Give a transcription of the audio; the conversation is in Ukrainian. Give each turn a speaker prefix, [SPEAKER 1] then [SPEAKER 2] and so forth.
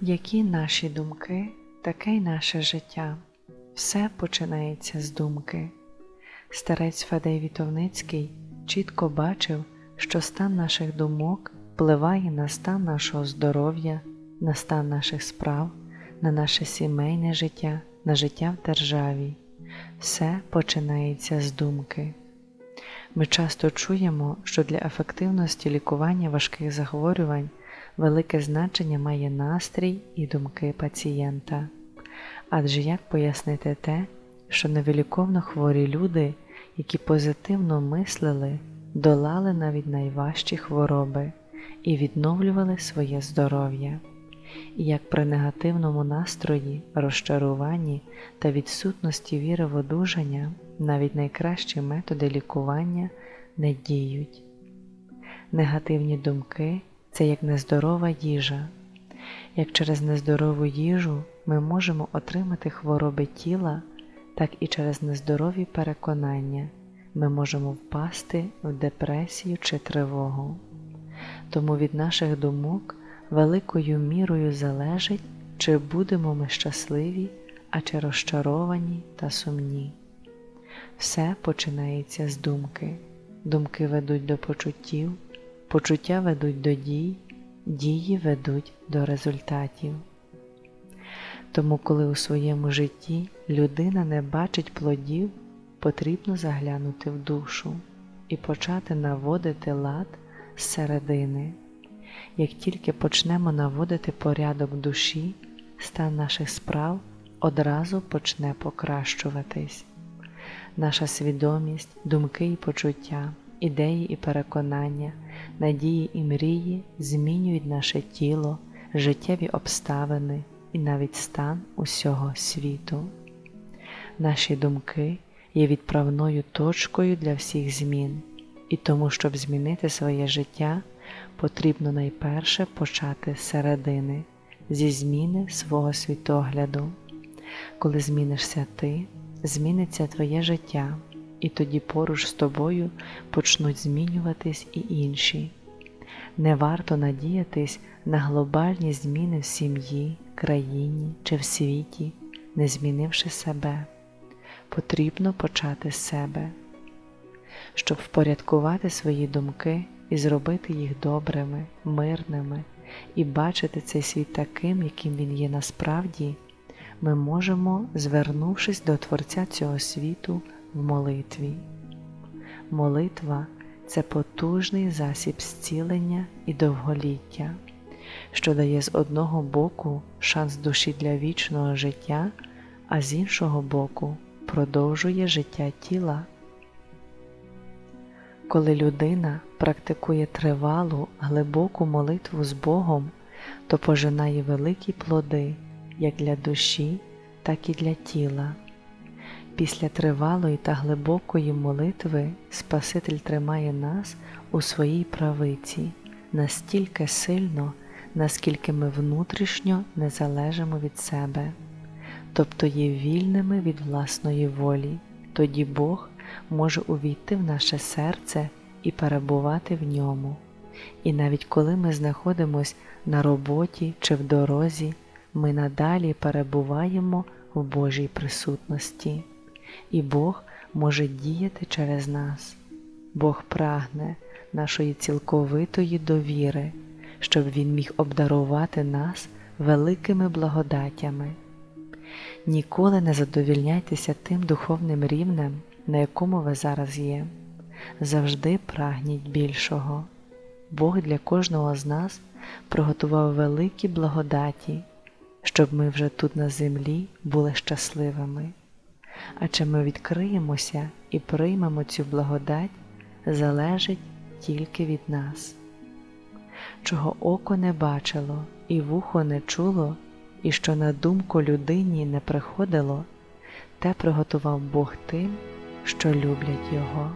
[SPEAKER 1] Які наші думки, таке й наше життя. Все починається з думки. Старець Фадей Вітовницький чітко бачив, що стан наших думок впливає на стан нашого здоров'я, на стан наших справ, на наше сімейне життя, на життя в державі. Все починається з думки. Ми часто чуємо, що для ефективності лікування важких захворювань велике значення має настрій і думки пацієнта. Адже як пояснити те, що невиліковно хворі люди, які позитивно мислили, долали навіть найважчі хвороби і відновлювали своє здоров'я, і як при негативному настрої, розчаруванні та відсутності віри в одужання навіть найкращі методи лікування не діють. Негативні думки це як нездорова їжа. Як через нездорову їжу ми можемо отримати хвороби тіла, так і через нездорові переконання ми можемо впасти в депресію чи тривогу. Тому від наших думок великою мірою залежить, чи будемо ми щасливі, а чи розчаровані та сумні. Все починається з думки. Думки ведуть до почуттів, почуття ведуть до дій, дії ведуть до результатів. Тому, коли у своєму житті людина не бачить плодів, потрібно заглянути в душу і почати наводити лад зсередини. Як тільки почнемо наводити порядок душі, стан наших справ одразу почне покращуватись. Наша свідомість, думки і почуття, ідеї і переконання, надії і мрії змінюють наше тіло, життєві обставини і навіть стан усього світу. Наші думки є відправною точкою для всіх змін, і тому, щоб змінити своє життя, потрібно найперше почати з середини, зі зміни свого світогляду. Коли змінишся ти, зміниться твоє життя, і тоді поруч з тобою почнуть змінюватись і інші. Не варто надіятись на глобальні зміни в сім'ї, країні чи в світі, не змінивши себе. Потрібно почати з себе, щоб впорядкувати свої думки і зробити їх добрими, мирними і бачити цей світ таким, яким він є насправді ми можемо, звернувшись до Творця цього світу в молитві. Молитва це потужний засіб зцілення і довголіття, що дає з одного боку шанс душі для вічного життя, а з іншого боку продовжує життя тіла. Коли людина практикує тривалу, глибоку молитву з Богом, то пожинає великі плоди як для душі, так і для тіла. Після тривалої та глибокої молитви Спаситель тримає нас у своїй правиці настільки сильно, наскільки ми внутрішньо не залежимо від себе, тобто є вільними від власної волі, тоді Бог може увійти в наше серце і перебувати в ньому. І навіть коли ми знаходимося на роботі чи в дорозі, ми надалі перебуваємо в Божій присутності, і Бог може діяти через нас. Бог прагне нашої цілковитої довіри, щоб Він міг обдарувати нас великими благодатями. Ніколи не задовільняйтеся тим духовним рівнем, на якому ви зараз є. Завжди прагніть більшого. Бог для кожного з нас приготував великі благодаті щоб ми вже тут на землі були щасливими. А чи ми відкриємося і приймемо цю благодать, залежить тільки від нас. Чого око не бачило і вухо не чуло, і що на думку людині не приходило, те приготував Бог тим, що люблять Його.